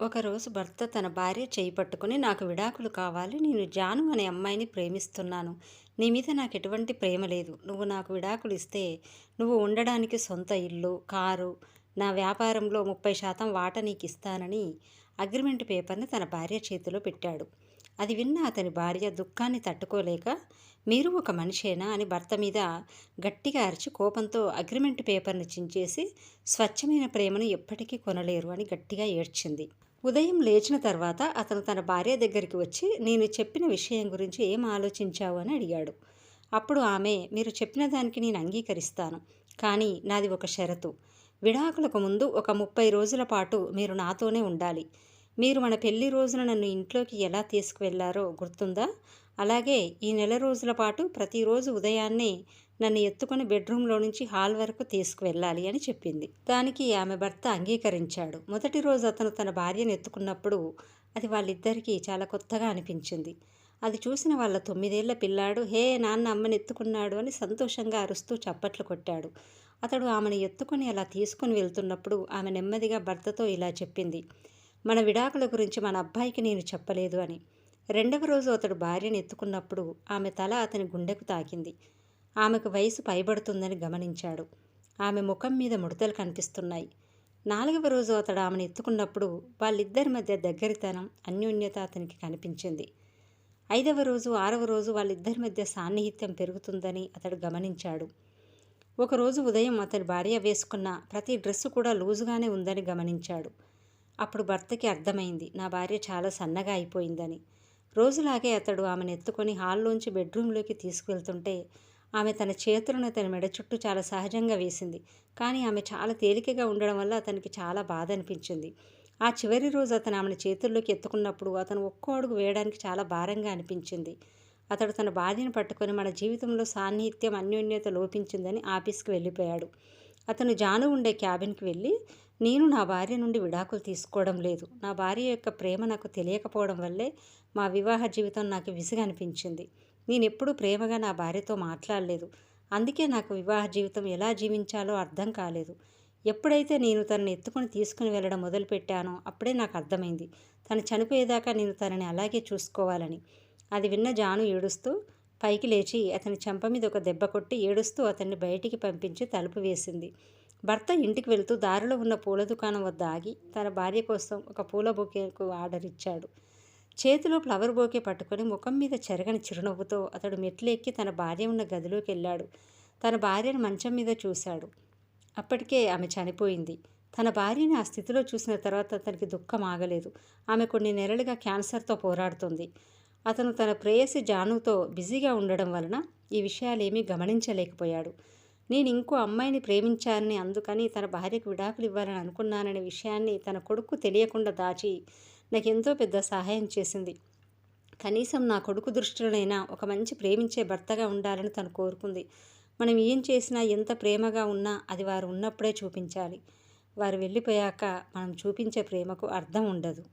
ఒకరోజు భర్త తన భార్య చేయి పట్టుకుని నాకు విడాకులు కావాలి నేను జాను అనే అమ్మాయిని ప్రేమిస్తున్నాను. నీ మీద నాకు ఎటువంటి ప్రేమ లేదు. నువ్వు నాకు విడాకులు ఇస్తే నువ్వు ఉండడానికి సొంత ఇల్లు కారు నా వ్యాపారంలో ముప్పై శాతం వాట నీకు ఇస్తానని అగ్రిమెంట్ పేపర్ని తన భార్య చేతిలో పెట్టాడు. అది విన్న అతని భార్య దుఃఖాన్ని తట్టుకోలేక మీరు ఒక మనిషేనా? అని భర్త మీద గట్టిగా అరిచి కోపంతో అగ్రిమెంట్ పేపర్ని చించేసి స్వచ్ఛమైన ప్రేమను ఎప్పటికీ కొనలేరు అని గట్టిగా ఏడ్చింది. ఉదయం లేచిన తర్వాత అతను తన భార్య దగ్గరికి వచ్చి నేను చెప్పిన విషయం గురించి ఏం ఆలోచించావు? అని అడిగాడు. అప్పుడు ఆమె మీరు చెప్పిన దానికి నేను అంగీకరిస్తాను కానీ నాది ఒక షరతు. విడాకులకు ముందు ఒక ముప్పై రోజుల పాటు మీరు నాతోనే ఉండాలి. మీరు మన పెళ్ళి రోజున నన్ను ఇంట్లోకి ఎలా తీసుకువెళ్ళారో గుర్తుందా? అలాగే ఈ నెల రోజుల పాటు ప్రతిరోజు ఉదయాన్నే నన్ను ఎత్తుకుని బెడ్రూమ్లో నుంచి హాల్ వరకు తీసుకువెళ్ళాలి అని చెప్పింది. దానికి ఆమె భర్త అంగీకరించాడు. మొదటి రోజు అతను తన భార్యను ఎత్తుకున్నప్పుడు అది వాళ్ళిద్దరికీ చాలా కొత్తగా అనిపించింది. అది చూసిన వాళ్ళ తొమ్మిదేళ్ళ పిల్లాడు హే నాన్న అమ్మని ఎత్తుకున్నాడు అని సంతోషంగా అరుస్తూ చప్పట్లు కొట్టాడు. అతడు ఆమెను ఎత్తుకొని అలా తీసుకుని వెళ్తున్నప్పుడు ఆమె నెమ్మదిగా భర్తతో ఇలా చెప్పింది మన విడాకుల గురించి మన అబ్బాయికి నేను చెప్పలేదు అని. రెండవ రోజు అతడు భార్యను ఎత్తుకున్నప్పుడు ఆమె తల అతని గుండెకు తాకింది. ఆమెకు వయసు పైబడుతుందని గమనించాడు. ఆమె ముఖం మీద ముడతలు కనిపిస్తున్నాయి. నాలుగవ రోజు అతడు ఆమెను ఎత్తుకున్నప్పుడు వాళ్ళిద్దరి మధ్య దగ్గరితనం అన్యోన్యత అతనికి కనిపించింది. ఐదవ రోజు ఆరవ రోజు వాళ్ళిద్దరి మధ్య సాన్నిహిత్యం పెరుగుతుందని అతడు గమనించాడు. ఒకరోజు ఉదయం అతని భార్య వేసుకున్న ప్రతి డ్రెస్సు కూడా లూజుగానే ఉందని గమనించాడు. అప్పుడు భర్తకి అర్థమైంది నా భార్య చాలా సన్నగా అయిపోయిందని. రోజులాగే అతడు ఆమెను ఎత్తుకొని హాల్లోంచి బెడ్రూమ్లోకి తీసుకువెళ్తుంటే ఆమె తన చేతులను తన మెడ చుట్టూ చాలా సహజంగా వేసింది. కానీ ఆమె చాలా తేలికగా ఉండడం వల్ల అతనికి చాలా బాధ అనిపించింది. ఆ చివరి రోజు అతను ఆమెను చేతుల్లోకి ఎత్తుకున్నప్పుడు అతను ఒక్కో అడుగు వేయడానికి చాలా భారంగా అనిపించింది. అతడు తన బాధ్యను పట్టుకొని మన జీవితంలో సాన్నిహిత్యం అన్యోన్యత లోపించిందని ఆఫీస్కి వెళ్ళిపోయాడు. అతను జాను ఉండే క్యాబిన్కి వెళ్ళి నేను నా భార్య నుండి విడాకులు తీసుకోవడం లేదు. నా భార్య యొక్క ప్రేమ నాకు తెలియకపోవడం వల్లే మా వివాహ జీవితం నాకు విసుగు అనిపించింది నేను ఎప్పుడూ ప్రేమగా నా భార్యతో మాట్లాడలేదు. అందుకే నాకు వివాహ జీవితం ఎలా జీవించాలో అర్థం కాలేదు. ఎప్పుడైతే నేను తనని ఎత్తుకొని తీసుకుని వెళ్ళడం మొదలుపెట్టానో అప్పుడే నాకు అర్థమైంది. తను చనిపోయేదాకా నేను తనని అలాగే చూసుకోవాలని. అది విన్న జాను ఏడుస్తూ పైకి లేచి అతని చెంప మీద ఒక దెబ్బ కొట్టి ఏడుస్తూ అతన్ని బయటికి పంపించి తలుపు వేసింది. భర్త ఇంటికి వెళ్తూ దారిలో ఉన్న పూల దుకాణం వద్ద ఆగి తన భార్య కోసం ఒక పూల బొకేకు ఆర్డర్ ఇచ్చాడు. చేతిలో ఫ్లవర్ బోకే పట్టుకొని ముఖం మీద చెరగని చిరునవ్వుతో అతడు మెట్లు ఎక్కి తన భార్య ఉన్న గదిలోకి వెళ్ళాడు. తన భార్యను మంచం మీద చూశాడు. అప్పటికే ఆమె చనిపోయింది. తన భార్యని ఆ స్థితిలో చూసిన తర్వాత అతనికి దుఃఖం ఆగలేదు. ఆమె కొన్ని నెలలుగా క్యాన్సర్తో పోరాడుతుంది. అతను తన ప్రేయసి జానుతో బిజీగా ఉండడం వలన ఈ విషయాలేమీ గమనించలేకపోయాడు. నేను ఇంకో అమ్మాయిని ప్రేమించానని అందుకని తన భార్యకు విడాకులు ఇవ్వాలని అనుకున్నాననే విషయాన్ని తన కొడుకు తెలియకుండా దాచి నాకు ఎంతో పెద్ద సహాయం చేసింది. కనీసం నా కొడుకు దృష్టిలోనైనా ఒక మంచి ప్రేమించే భర్తగా ఉండాలని తను కోరుకుంది. మనం ఏం చేసినా ఎంత ప్రేమగా ఉన్నా అది వారు ఉన్నప్పుడే చూపించాలి. వారు వెళ్ళిపోయాక మనం చూపించే ప్రేమకు అర్థం ఉండదు.